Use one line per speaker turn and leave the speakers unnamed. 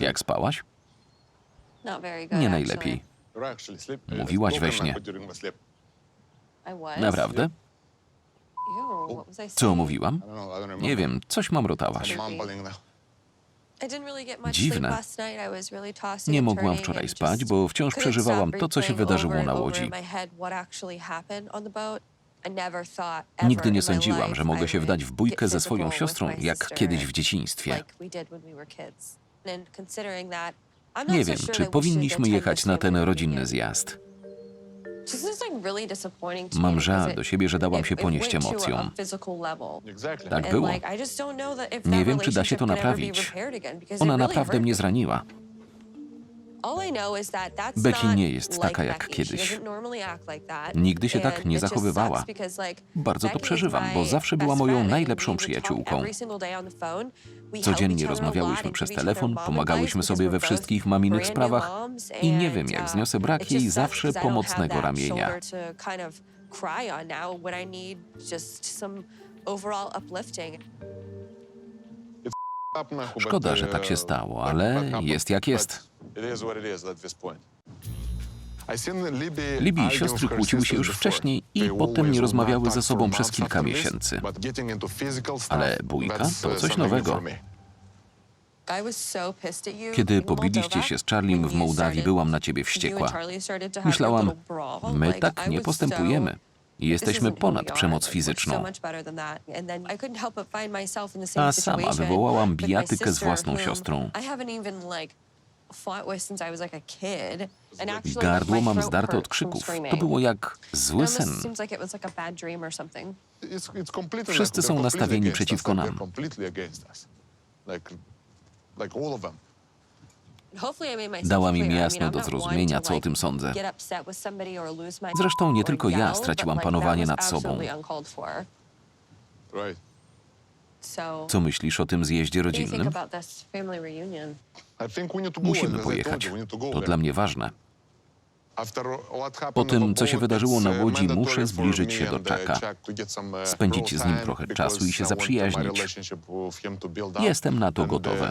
Jak spałaś? Nie najlepiej. Mówiłaś we śnie. Naprawdę? Co mówiłam? Nie wiem, coś mamrotałaś. Dziwne.
sleep last night. I was really tossing
Nie mogłam wczoraj spać, bo wciąż przeżywałam to, co się wydarzyło na łodzi. Nigdy nie sądziłam, że mogę się wdać w bójkę ze swoją siostrą, jak kiedyś w dzieciństwie. Nie wiem, czy powinniśmy jechać na ten rodzinny zjazd. Mam żal do siebie, że dałam się ponieść emocjom. Tak było. Nie
that
wiem, czy da się to naprawić. Ona naprawdę mnie zraniła.
Not
nie jest taka jak kiedyś. Nigdy się tak nie zachowywała. Bardzo to przeżywam, bo zawsze była moją najlepszą przyjaciółką. Codziennie rozmawiałyśmy przez telefon, pomagałyśmy sobie we wszystkich maminych sprawach i nie wiem, jak
uh,
zniosę brak jej zawsze pomocnego ramienia. Szkoda, że tak się stało, ale jest jak jest.
Libii i siostry kłóciły się już wcześniej i potem nie rozmawiały ze sobą przez kilka miesięcy.
Ale bójka to coś nowego. Kiedy pobiliście się z Charliem w Mołdawii, byłam na ciebie wściekła. Myślałam, my tak nie postępujemy. Jesteśmy ponad przemoc fizyczną. A sama wywołałam bijatykę z własną siostrą. Gardło mam zdarte od krzyków. To było jak
It
zły sen.
seems like it was like a bad dream or something.
Wszyscy są nastawieni przeciwko nam.
Hopefully I made myself
Dałam im
clear. I mean,
jasno do zrozumienia,
to,
co o tym sądzę.
get upset with somebody or lose my
Zresztą nie tylko ja straciłam panowanie nad sobą.
So,
Co myślisz o tym zjeździe rodzinnym? Musimy pojechać. To dla mnie ważne. Po tym, co się wydarzyło na łodzi, muszę zbliżyć się do Chucka. Spędzić z nim trochę czasu i się zaprzyjaźnić. Jestem na to gotowy.